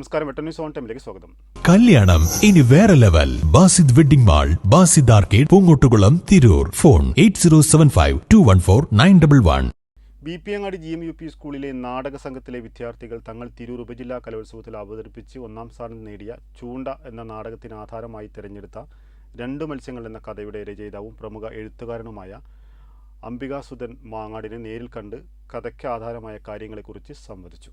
നമസ്കാരം വെട്ട news on ടൈമിലേക്ക് സ്വാഗതം. കല്യാണം ഇനി വേറെ level. Basid wedding mall Basid arcade Poongottukulam Tirur. Phone eight zero seven five two one four nine double one. B P Angadi G M U P സ്കൂളിലെ നാടക സംഘത്തിലെ വിദ്യാർത്ഥികൾ തങ്ങൾ തിരൂർ ഉപജില്ലാ കലോത്സവത്തിൽ അവതരിപ്പിച്ച് ഒന്നാം സ്ഥാനം നേടിയ ചൂണ്ട എന്ന നാടകത്തിന് ആധാരമായി തിരഞ്ഞെടുത്ത രണ്ട് മത്സ്യങ്ങൾ എന്ന കഥയുടെ രചയിതാവും പ്രമുഖ എഴുത്തുകാരനുമായ അംബികാസുധൻ മാങ്ങാടിനെ നേരിൽ കണ്ട് കഥയ്ക്ക് ആധാരമായ കാര്യങ്ങളെക്കുറിച്ച് സംവദിച്ചു.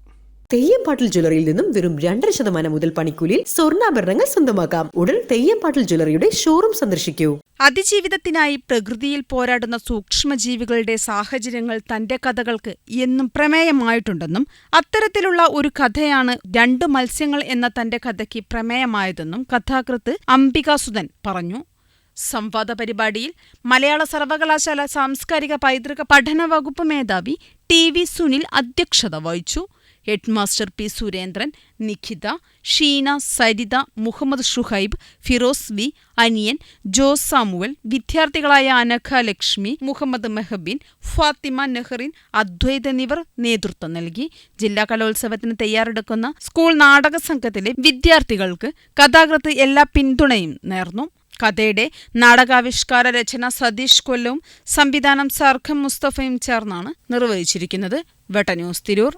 തെയ്യംപാട്ടിൽ ജ്വല്ലറിയിൽ നിന്നും വെറും രണ്ടര ശതമാനം മുതൽ പണിക്കൂലിയിൽ സ്വർണാഭരണങ്ങൾ സ്വന്തമാക്കാം. ഉടൻ തെയ്യംപാട്ടിൽ ജ്വല്ലറിയുടെ ഷോറൂം സന്ദർശിക്കൂ. അതിജീവിതത്തിനായി പ്രകൃതിയിൽ പോരാടുന്ന സൂക്ഷ്മജീവികളുടെ സാഹചര്യങ്ങൾ തന്റെ കഥകൾക്ക് എന്നും പ്രമേയമായിട്ടുണ്ടെന്നും അത്തരത്തിലുള്ള ഒരു കഥയാണ് രണ്ട് മത്സ്യങ്ങൾ എന്ന തന്റെ കഥയ്ക്ക് പ്രമേയമായതെന്നും കഥാകൃത്ത് അംബികാസുധൻ പറഞ്ഞു. സംവാദ പരിപാടിയിൽ മലയാള സർവകലാശാല സാംസ്കാരിക പൈതൃക പഠന വകുപ്പ് മേധാവി ടി വി സുനിൽ അധ്യക്ഷത വഹിച്ചു. Headmaster P Surendran Nikhitha Sheena Saritha Muhammad Shuhaib Firoz V Aniyan Jose Samuel വിദ്യാർത്ഥികളായ Anakha Lakshmi Muhammad Mehabin Fathima Nehrin Advaith എന്നിവർ നേതൃത്വം നൽകി. ജില്ലാ കലോത്സവത്തിന് തയ്യാറെടുക്കുന്ന സ്കൂൾ നാടക സംഘത്തിലെ വിദ്യാർത്ഥികൾക്ക് കഥാകൃത്ത് എല്ലാ പിന്തുണയും നേർന്നു. കഥയുടെ നാടകാവിഷ്കാര രചന സതീഷ് കൊല്ലവും സംവിധാനം സർഖം മുസ്തഫയും ചേർന്നാണ് നിർവഹിച്ചിരിക്കുന്നത്. വെട്ടന്യൂസ് തിരൂർ.